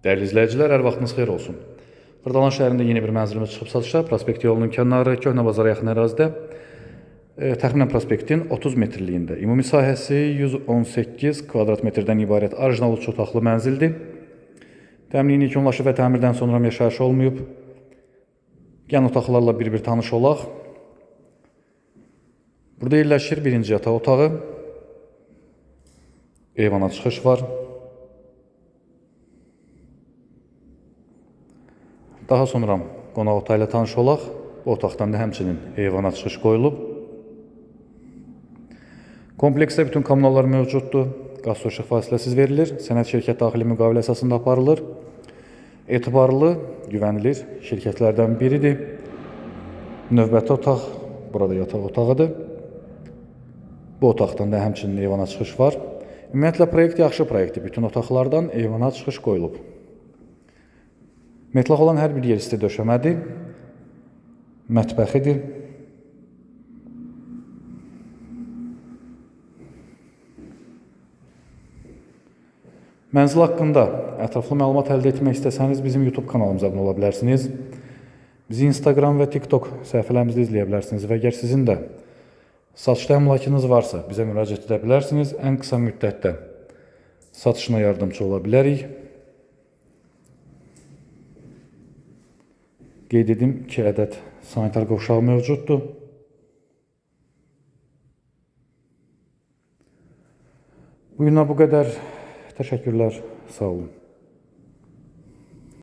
Dəyərli izləyicilər, hər vaxtınız xeyir olsun. Xırdalan şəhərində yeni bir mənzilimiz çıxıb satışa. Prospekt yolunun kənarı, Köhnə bazara yaxın ərazidə. E, təxminən prospektin 30 metrliyində. Ümumi sahəsi 118 kvadrat metrdən ibarət orijinal üç otaqlı mənzildir. Təmini yekunlaşıb və təmirdən sonra yaşayış olmayıb. Yan otaqlarla bir-bir tanış olaq. Burada yerləşir birinci yataq otağı. Eyvana çıxış var. Daha sonra qonaq otağı ilə tanış olaq. Bu otaqdan da həmçinin eyvana çıxış qoyulub. Kompleksdə bütün kommunallar mövcuddur. Qaz su işıq fasiləsiz verilir. Sənəd şirkət daxili müqavilə əsasında aparılır. Etibarlı, güvənilir şirkətlərdən biridir. Növbəti otaq burada yataq otağıdır. Bu otaqdan da həmçinin eyvana çıxış var. Ümumiyyətlə proyekt yaxşı proyektdir. Bütün otaqlardan eyvana çıxış qoyulub. Metlaq olan hər bir yer isti döşəmədir. Mətbəxidir. Mənzil haqqında ətraflı məlumat əldə etmək istəsəniz bizim YouTube kanalımıza abunə ola bilərsiniz. Bizi Instagram və TikTok səhifələrimizdə izləyə bilərsiniz və əgər sizin də satışda əmlakınız varsa, bizə müraciət edə bilərsiniz. Ən qısa müddətdə satışına yardımcı ola bilərik. Qeyd edim 2 ədəd sanitar qovşağı mövcuddur. Bu günə bu qədər. Təşəkkürlər. Sağ olun.